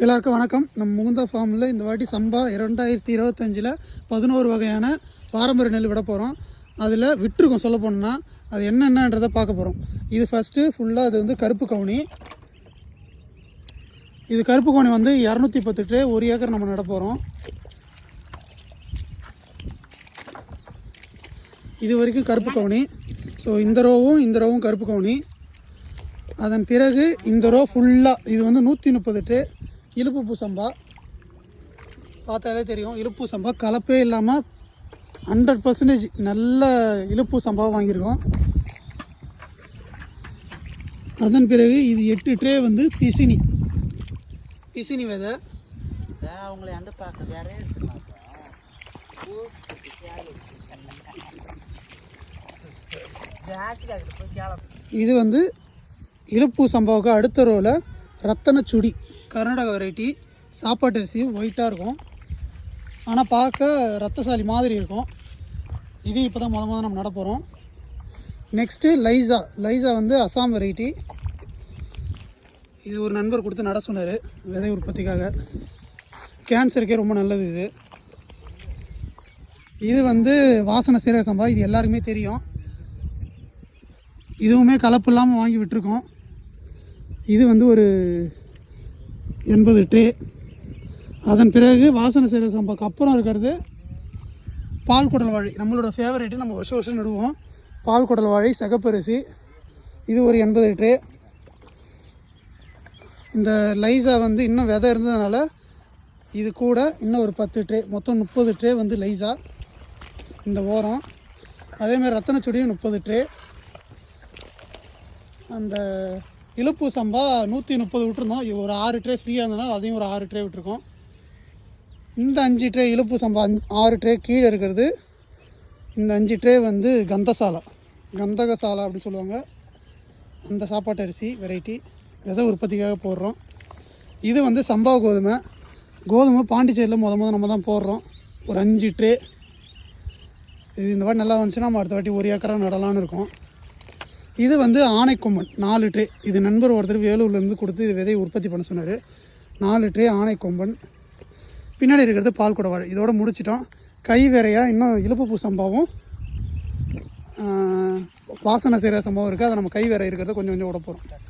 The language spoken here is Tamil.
எல்லாருக்கும் வணக்கம். நம்ம முகுந்தா ஃபார்மில் இந்த வாட்டி சம்பா இரண்டாயிரத்தி இருபத்தஞ்சில் பதினோரு வகையான பாரம்பரிய நெல் விட போகிறோம் அதில் விட்டுருக்கோம் சொல்ல போனால் அது என்னென்னன்றதை பார்க்க போகிறோம் இது ஃபஸ்ட்டு ஃபுல்லாக அது வந்து கருப்பு கவுனி. இது கருப்பு கவுனி வந்து இரநூத்தி பத்து ட்ரே ஒரு ஏக்கர் நம்ம நட போகிறோம் இது வரைக்கும் கருப்பு கவுனி. ஸோ இந்த ரோவும் இந்த ரோவும் கருப்பு கவுனி. அதன் பிறகு இந்த ரோ ஃபுல்லாக இது வந்து நூற்றி முப்பது ட்ரே இலுப்பு பூ சம்பா பார்த்தாலே தெரியும். இலுப்பு சம்பா கலப்பே இல்லாமல் ஹண்ட்ரட் பர்சன்டேஜ் நல்ல இலுப்பு சம்பாவை வாங்கியிருக்கோம். அதன் பிறகு இது எட்டு ட்ரே வந்து பிசினி. பிசினி விதை. அவங்களை எந்த பார்க்க வேற இது வந்து இலுப்பு சம்பாவுக்கு அடுத்த ரோவில் ரத்தன சுடி கர்நாடகா வெரைட்டி சாப்பாட்டு அரிசி ஒயிட்டாக இருக்கும். ஆனால் பார்க்க ரத்தசாலி மாதிரி இருக்கும். இது இப்போ தான் முத முதல் நம்ம நடப்போகிறோம் நெக்ஸ்ட்டு லைசா லைசா வந்து அசாம் வெரைட்டி இது ஒரு நண்பர் கொடுத்து நட சொன்னார் விதை உற்பத்திக்காக. கேன்சருக்கே ரொம்ப நல்லது இது. இது வந்து வாசனை சீரக சம்பா இது எல்லாருக்குமே தெரியும். இதுவுமே கலப்பு இல்லாமல் வாங்கி விட்டுருக்கோம். இது வந்து ஒரு எண்பது ட்ரே. அதன் பிறகு வாசனை செய்கிற சம்பாக்கு அப்புறம் இருக்கிறது பால் குடல் வாழை. நம்மளோட ஃபேவரேட்டு நம்ம வருஷம் வருஷம் நடுவோம். பால் குடல் வாழை சிகப்பரிசி. இது ஒரு எண்பது ட்ரே. இந்த லைசா வந்து இன்னும் விதை இருந்ததுனால இது கூட இன்னும் ஒரு பத்து ட்ரே. மொத்தம் முப்பது ட்ரே வந்து லைசா. இந்த ஓரம். அதேமாதிரி ரத்தனச்சுடியும் முப்பது ட்ரே. அந்த இழுப்பு சம்பா நூற்றி முப்பது விட்டுருந்தோம். ஒரு ஆறு ட்ரே ஃப்ரீயாக இருந்ததுனால அதையும் ஒரு ஆறு ட்ரே விட்டுருக்கோம். இந்த அஞ்சு ட்ரே இழுப்பு சம்பா ஆறு ட்ரே கீழே இருக்கிறது. இந்த அஞ்சு ட்ரே வந்து கந்தசாலா. கந்தகசாலை அப்படி சொல்லுவாங்க. அந்த சாப்பாட்டு அரிசி வெரைட்டி விதை உற்பத்திக்காக போடுறோம். இது வந்து சம்பா கோதுமை. கோதுமை பாண்டிச்சேரியில் முத முத நம்ம தான் போடுறோம். ஒரு அஞ்சு ட்ரே இது இந்த வாட்டி நல்லா வந்துச்சுன்னா நம்ம அடுத்த வாட்டி ஒரு ஏக்கராக நடலான்னு இருக்கோம். இது வந்து ஆனைக்கொம்பன் நாலு ட்ரே. இது நண்பர் ஒருத்தர் வேலூர்லேருந்து கொடுத்து இது விதையை உற்பத்தி பண்ண சொன்னார். நாலு ட்ரே ஆனைக்கொம்பன் பின்னாடி இருக்கிறது பால் குடவாழ் இதோட முடிச்சிட்டோம். கை வேறையாக இன்னும் இழுப்பு பூ சம்பாவும் வாசனை செய்கிற சம்பவம் இருக்குது அதை நம்ம கை வேற இருக்கிறத கொஞ்சம் கொஞ்சம் விட போகிறோம்